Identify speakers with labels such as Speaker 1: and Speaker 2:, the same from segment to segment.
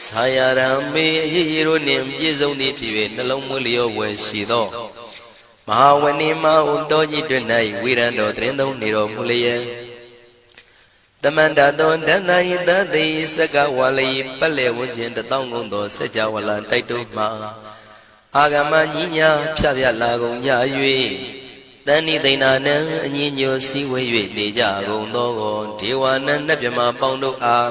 Speaker 1: ဆာယရံမေရေရေတို့နှင့်ပြည့်စုံသည်ဖြစ်၍နှလုံးမွေးလျောဝယ်ရှိသောမဟာဝဏိမဟုတောကြီးတွင်၌ဝိရံတော်တရင်သုံးနေတော်မူလျက်တမန္တသောဒန္တဟိတသိစကဝါလိပက်လေဝဉ္ခြင်းတတောင်းကုန်သောစัจ java လတိုက်တုမှအာဂမညီညာဖြဖြလာကုန်ကြ၍တဏိသိဏနံအညီညွတ်စည်းဝေး၍နေကြကုန်သောဒေဝနံနတ်မြမပေါင်းတို့အား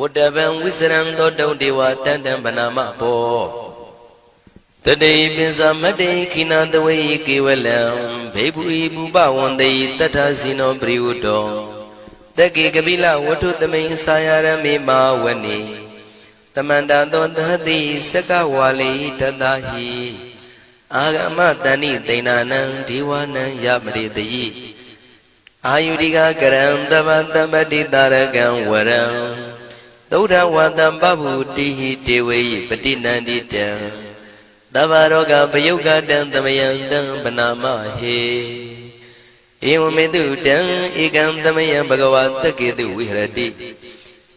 Speaker 1: ဝတ္တဗံဝိစရံသောတုံဒေဝတန်တံဗနာမဘောတတေပိစမတ္တေခိနာတဝေကေဝလံဘေဘူဤဘူပဝန္တေတတ္ထဇိနောပရိဝတ္တောတကေကပိလဝတ္ထုသမိန်စာယရမေမာဝနေတမန္တသောသတိစကဝါလိတတဟိအာဂမတဏိတိဏနံဒီဝနံယပရိတိအာယုရိကကရံတပတပတိတာရကံဝရံ သုဒ္ဓဝတံပဗုတိဟိတေဝေယပတိနန္တိတံသဗ္ဗရောဂပယုတ်ကတံသမယံတံပနာမဟေဧဝမေတုတံဧကံသမယံဘဂဝါတကေတုဝိဟရတိ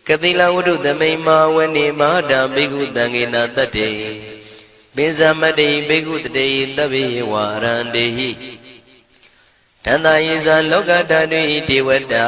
Speaker 1: ကတိလဝတ္ထုသမိန်မာဝနေမဟာတာဘိက္ခုတံဃေနာတတ္တေပိဇမတ္တိဘိက္ခုတတေတဗ္ဗေဝါရန္တေဟိတန္တယေဇာလောကဓာတုဣတေဝတာ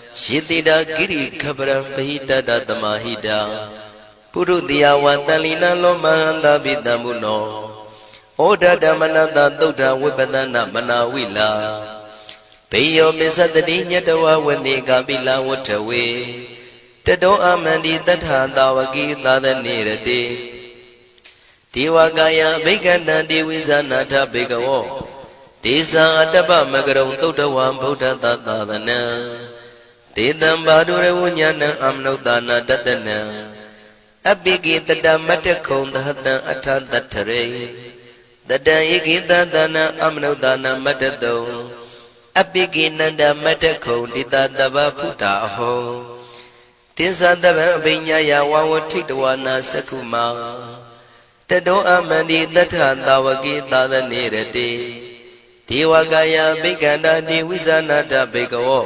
Speaker 1: ယေတိတာကိရိခပရံပဟိတတတမဟိတာပုရုတိယဝတန်လီနလောမဟန္တာပိတံမုနောဩဒဓမ္မနတသုဒ္ဓဝိပဒနာမနာဝိလာဘေယောမစ္စတတိညတဝဝနေကပိလဝထဝေတတောအမန္တိတထာတာဝကိသာသနေရတိဒေဝကာယဘိက္ခန္တံဒေဝိဇာနာထဘေကဝောဒေဇာအတ္တပမကရုံသုတ်တဝံဗုဒ္ဓသာသသနံ ဒေတံဘာဒုရဝဉာဏံအမနုဿာနာတတနံအပိကိတတမတ္တခုံသဟတံအထတထရေတတံဧကိတသနာအမနုဿာနာမတ္တတုံအပိကိနန္ဒမတ္တခုံတိတတဗဗုဒ္ဓအဟောတိသတဗံအပိညာယဝဝထိတဝနာသက္ခုမာတတောအမန္တိတထသာဝကိသာသနေရတိဒေဝကာယဘိက္ခန္တာတိဝိဇာနာတဘေကဝော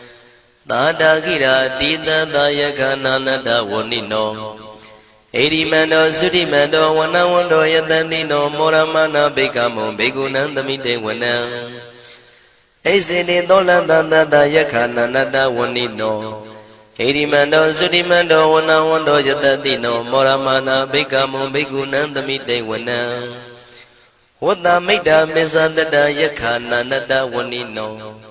Speaker 1: သာတာခိရာတိတသယကနာနတဝဏိနောဣရိမန္တောသုတိမန္တောဝနဝန္တောယတတိနောမောရမနာဘေကမောဘေကုဏံသမိတေဝနံဣစေတိသောလတတတယခနာနတဝဏိနောဣရိမန္တောသုတိမန္တောဝနဝန္တောယတတိနောမောရမနာဘေကမောဘေကုဏံသမိတေဝနံဝတ္တမိတ်တာမေဇတတယခနာနတဝဏိနော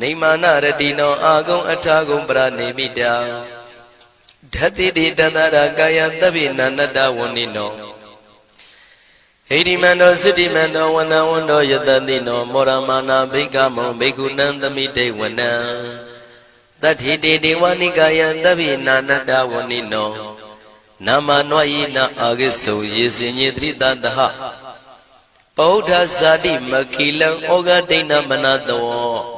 Speaker 1: နေမာနရတိနောအာဂုံအထာဂုံပရနေမိတာဓတ္တိတိတတရာကာယသဗ္ဗိနန္တဝဏိနောဟိရိမန္တောသုတိမန္တောဝနဝန္တောယတတိနောမောရမာနာဘိကမောဘိက္ခုနံသမိတေဝနံတတိတေဒေဝနိကာယသဗ္ဗိနာနတဝဏိနောနာမနွာယိနာအာဂိစုယေစင်ညေတိတတဟပောဓဇာတိမခိလံဩဃဒိဏမနတော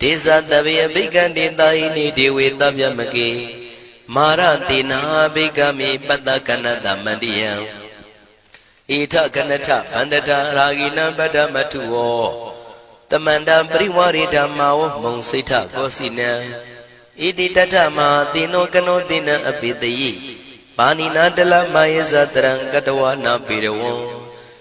Speaker 1: ဒေဇတဗေအဘိကံတေတာဟိနိဒေဝေတဗျမကေမာရတိနာဘိကမိပတ္တကနတမန္တိယံဣထကနထဗန္တတာရာဂိနံပတ္တမထုဝောတမန္တပရိဝရိဓမ္မာဝမုံစိဋ္ဌကောစီနံဣတိတထမဟာတိနောကနောတိနံအပိတယိပါဏိနာတလမယေဇတရံကတဝနာပေရဝံ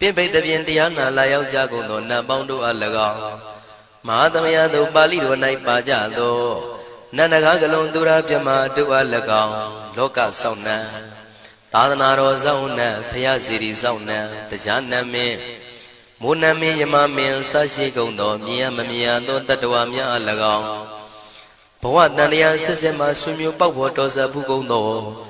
Speaker 1: ပြင့်ပိတ်တပြင်တရားနာလာရောက်ကြကုန်သောနတ်ပေါင်းတို့အား၎င်းမဟာသမယသို့ပါဠိတော်၌ပါကြသောနန္ဒကားကလုံးသူရာပြမတို့အား၎င်းလောကစောင့်နှံသာသနာတော်စောင့်နှံဖရာစီရီစောင့်နှံတရားနမင်းမိုးနမင်းယမမင်းဆရှိကုန်သောမြင်ရမမြင်ရသောတတ္တဝါများအား၎င်းဘဝတန်တရားဆက်ဆက်မှဆွေမျိုးပေါက်ဖို့တော်စဖူးကုန်သော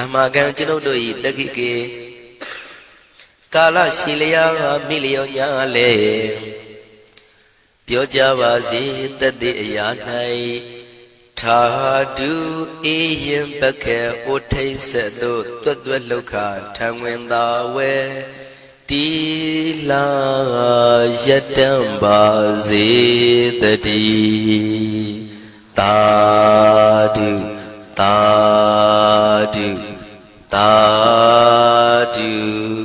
Speaker 1: အမကံကျွန်ုပ်တို့၏တက္ခိကေကာလရှိလျာမိလျောညာလေပြောကြပါစေတသက်အရာ၌ထာတုအေယံပကေဩထိတ်ဆက်တို့တွတ်တွတ်လောက်ခထံဝင်သာဝဲတီလာယတံပါစေတတိ တာတုတာတု